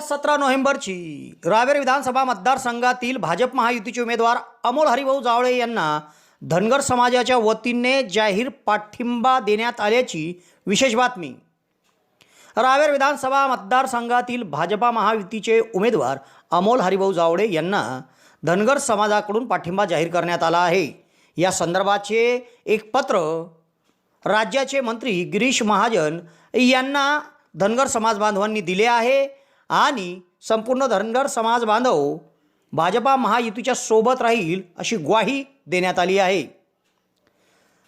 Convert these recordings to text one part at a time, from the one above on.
सतरा नोव्हेंबरची रावेर विधानसभा मतदारसंघातील भाजप महायुतीचे उमेदवार अमोल हरिभाऊ जावळे यांना धनगर समाजाच्या वतीने जाहीर पाठिंबा देण्यात आल्याची विशेष बातमी. रावेर विधानसभा मतदारसंघातील भाजपा महायुतीचे उमेदवार अमोल हरिभाऊ जावळे यांना धनगर समाजाकडून पाठिंबा जाहीर करण्यात आला आहे. या संदर्भाचे एक पत्र राज्याचे मंत्री गिरीश महाजन यांना धनगर समाज बांधवांनी दिले आहे. आणि संपूर्ण धनगर समाज बांधव भाजपा महायुतीच्या सोबत राहील अशी ग्वाही देण्यात आली आहे.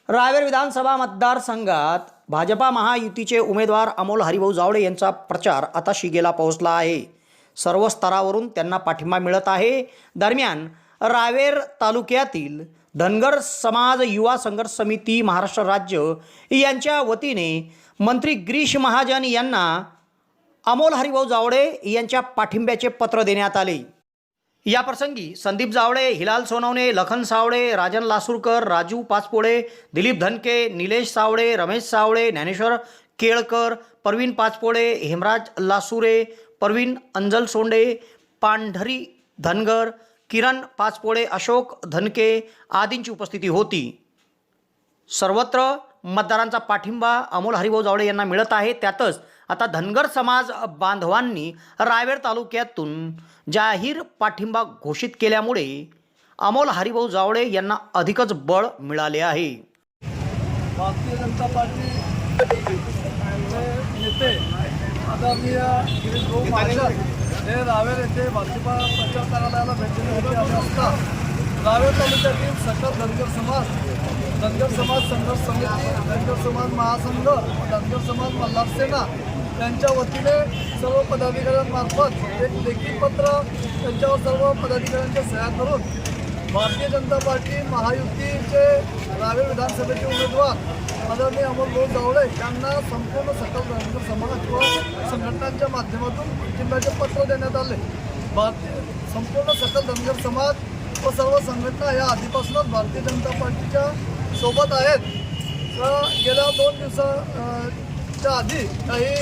रावेर विधानसभा मतदारसंघात भाजपा महायुतीचे उमेदवार अमोल हरिभाऊ जावळे यांचा प्रचार आता शिगेला पोहोचला आहे. सर्व स्तरावरून त्यांना पाठिंबा मिळत आहे. दरम्यान रावेर तालुक्यातील धनगर समाज युवा संघर्ष समिती महाराष्ट्र राज्य यांच्या वतीने मंत्री गिरीश महाजन यांना अमोल हरिभाऊ जावळे यांच्या पाठिंब्याचे पत्र देण्यात आले. या प्रसंगी संदीप जावळे हिलाल सोनवणे लखन सावळे राजन लासूरकर राजू पाचपोळे दिलीप धनके निलेश सावळे रमेश सावळे ज्ञानेश्वर केळकर परवीन पाचपोळे हेमराज लासुरे परवीन अंजल सोंडे पांढरी धनगर किरण पाचपोळे अशोक धनके आदींची उपस्थिती होती. सर्वत्र मतदारांचा पाठिंबा अमोल हरिभाऊ जावळे यांना मिळत आहे. त्यातच आता धनगर समाज बांधवांनी रायवेड तालुक्यातून जाहीर पाठिंबा घोषित केल्यामुळे अमोल हरिभाऊ जावळे यांना अधिकच बळ मिळाले आहे. भारतीय जनता पार्टी चे नेते आदरणीय गिरीश भाऊ महाजन हे रावेर येथे भाजपा प्रचार कार्यालयाला भेटले देण्यासाठी आले असता रावेर तालुक्यातील सकल धनगर समाज धनगर समाज संघर्ष समिती धनगर समाज महासंघ धनगर समाज मल्हार सेना यांच्या वतीने सर्व पदाधिकाऱ्यांमार्फत एक लेखी पत्र त्यांच्यावर सर्व पदाधिकाऱ्यांच्या सह्या करून भारतीय जनता पार्टी महायुतीचे रावेर विधानसभेचे उमेदवार आदरणीय अमोल भाऊ जावळे यांना संपूर्ण सकल धनगर समाज किंवा संघटनांच्या माध्यमातून जिल्ह्याचे पत्र देण्यात आले. भारतीय संपूर्ण सकल धनगर समाज व सर्व संघटना या आधीपासूनच भारतीय जनता पार्टीच्या सोबत आहेत. तर गेल्या दोन दिवसा च्या आधी काही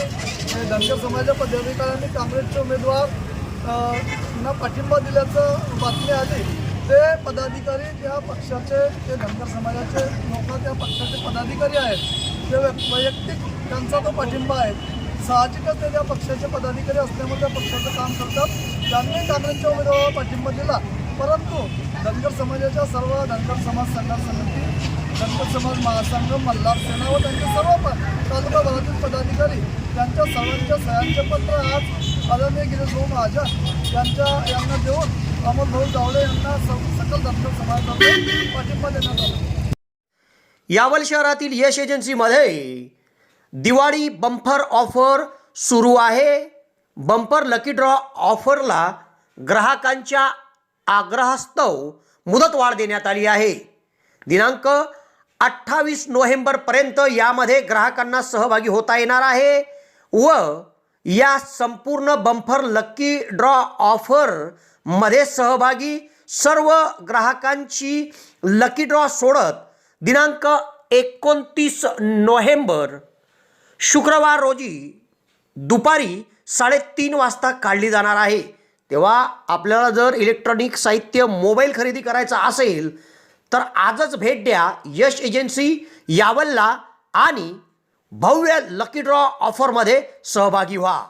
धनगर समाजाच्या पदाधिकाऱ्यांनी काँग्रेसचे उमेदवार ना पाठिंबा दिल्याचं बातमी आली. ते पदाधिकारी त्या पक्षाचे ते धनगर समाजाचे लोक त्या पक्षाचे पदाधिकारी आहेत. ते वै- वैयक्तिक त्यांचा तो पाठिंबा आहे. साहजिकच ते त्या पक्षाचे पदाधिकारी असल्यामुळे त्या पक्षाचं काम करतात. त्यांनी काँग्रेसच्या उमेदवाराला पाठिंबा दिला. परंतु धनगर समाजाच्या सर्व धनगर समाज संघर्ष समिती धनगर समाज महासंघ मल्हार सेना व त्यांचे सर्व तालुका भागातील पदाधिकारी त्यांच्या सर्वांच्या सह्यांचे पत्र आज आदरणीय गिरीश भाऊ महाजन यांच्या यांना देऊन अमोल भाऊ जावळे यांना सकल धनगर समाजातर्फे पाठिंबा देण्यात आला. यावल शहरातील यश एजन्सीमध्ये दिवाळी बंपर ऑफर सुरू आहे. बंपर लकी ड्रॉ ऑफरला ग्राहकांच्या आग्रहास्तव मुदतवाढ देण्यात आली आहे. दिनांक अठ्ठावीस नोव्हेंबरपर्यंत यामध्ये ग्राहकांना सहभागी होता येणार आहे व या संपूर्ण बम्फर लक्की ड्रॉ ऑफरमध्ये सहभागी सर्व ग्राहकांची लकी ड्रॉ सोडत दिनांक एकोणतीस नोव्हेंबर शुक्रवार रोजी दुपारी साडेतीन वाजता काढली जाणार आहे. तेव्हा आपल्याला जर इलेक्ट्रॉनिक साहित्य मोबाईल खरेदी करायचा असेल तर आजच भेट द्या यश एजन्सी यावलला आणि भव्य लकी ड्रॉ ऑफरमध्ये सहभागी व्हा.